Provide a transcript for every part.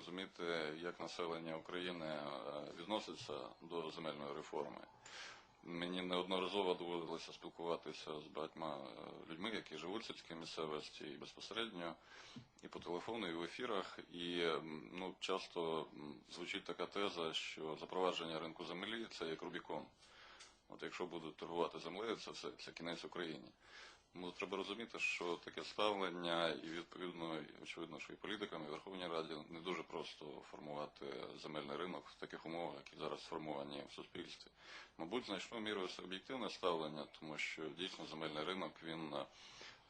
розуміти, як населення України е, відноситься до земельної реформи. Мені неодноразово доводилося спілкуватися з багатьма е, людьми, які живуть в сільській місцевості і безпосередньо, і по телефону, і в ефірах. І ну, часто звучить така теза, що запровадження ринку землі це як Рубікон. От якщо будуть торгувати землею, це все це кінець Україні. Ну, треба розуміти, що таке ставлення, і відповідно, очевидно, що і політикам, і Верховній Раді не дуже просто формувати земельний ринок в таких умовах, які зараз сформовані в суспільстві. Мабуть, значною мірою об'єктивне ставлення, тому що дійсно земельний ринок він е,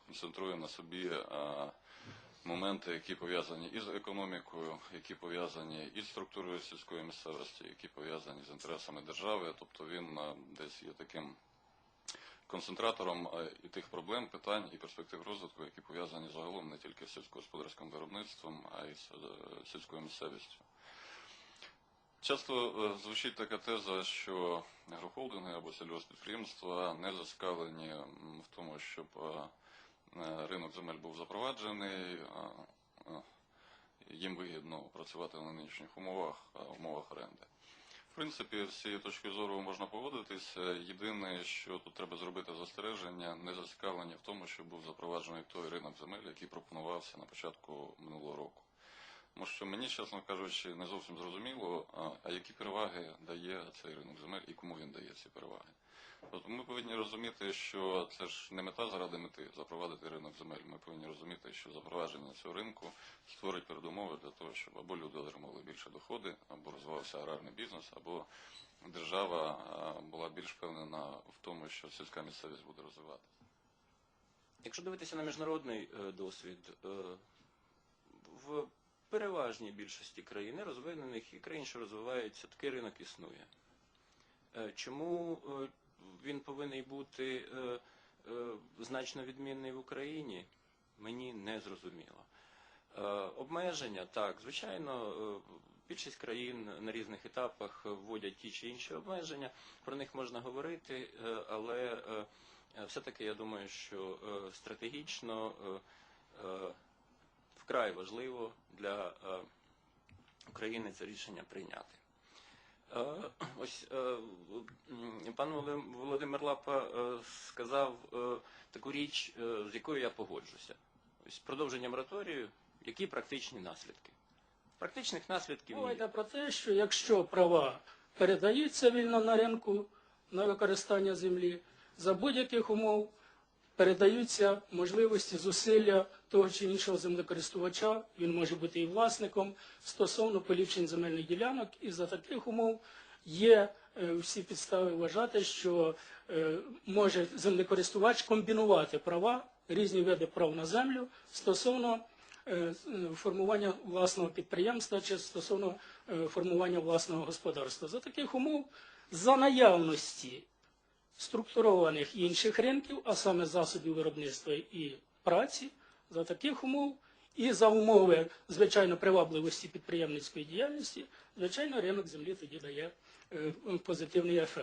концентрує на собі е, моменти, які пов'язані із економікою, які пов'язані із структурою сільської місцевості, які пов'язані з інтересами держави. Тобто він е, десь є таким концентратором і тих проблем, питань і перспектив розвитку, які пов'язані загалом не тільки з сільськогосподарським виробництвом, а й з е, сільською місцевістю. Часто е, звучить така теза, що агрохолдинги або сільгоспідприємства не зацікавлені в тому, щоб е, ринок земель був запроваджений. Їм вигідно працювати на нинішніх умовах, умовах оренди. В принципі, з цієї точки зору можна погодитися. Єдине, що тут треба зробити застереження, не зацікавлення в тому, що був запроваджений той ринок земель, який пропонувався на початку минулого року. Тому що мені, чесно кажучи, не зовсім зрозуміло, а, які переваги дає цей ринок земель і кому він дає ці переваги. Тобто ми повинні розуміти, що це ж не мета заради мети запровадити ринок земель. Ми повинні розуміти, що запровадження цього ринку створить передумови для того, щоб або люди отримали більше доходи, або розвивався аграрний бізнес, або держава була більш впевнена в тому, що сільська місцевість буде розвиватися. Якщо дивитися на міжнародний е, досвід, е, в переважній більшості країн розвинених і країн, що розвиваються, такий ринок існує. Е, Чому е, він повинен бути е, значно відмінний в Україні, мені не зрозуміло. Обмеження, так, звичайно, більшість країн на різних етапах вводять ті чи інші обмеження, про них можна говорити, але Все-таки я думаю, що стратегічно вкрай важливо для е, України це рішення прийняти. Е, Ось е, пан Володимир Лапа сказав таку річ, з якою я погоджуся. Ось продовження мораторію, які практичні наслідки? Практичних наслідків Мова про те, що якщо права передаються вільно на ринку на використання землі, за будь-яких умов передаються можливості зусилля того чи іншого землекористувача, він може бути і власником стосовно поліпшень земельних ділянок, і за таких умов є е, всі підстави вважати, що е, може землекористувач комбінувати права, різні види прав на землю стосовно е, формування власного підприємства чи стосовно формування власного господарства. За таких умов, за наявності структурованих інших ринків, а саме засобів виробництва і праці, за таких умов і за умови, звичайно, привабливості підприємницької діяльності, звичайно, ринок землі тоді дає е, позитивний ефект.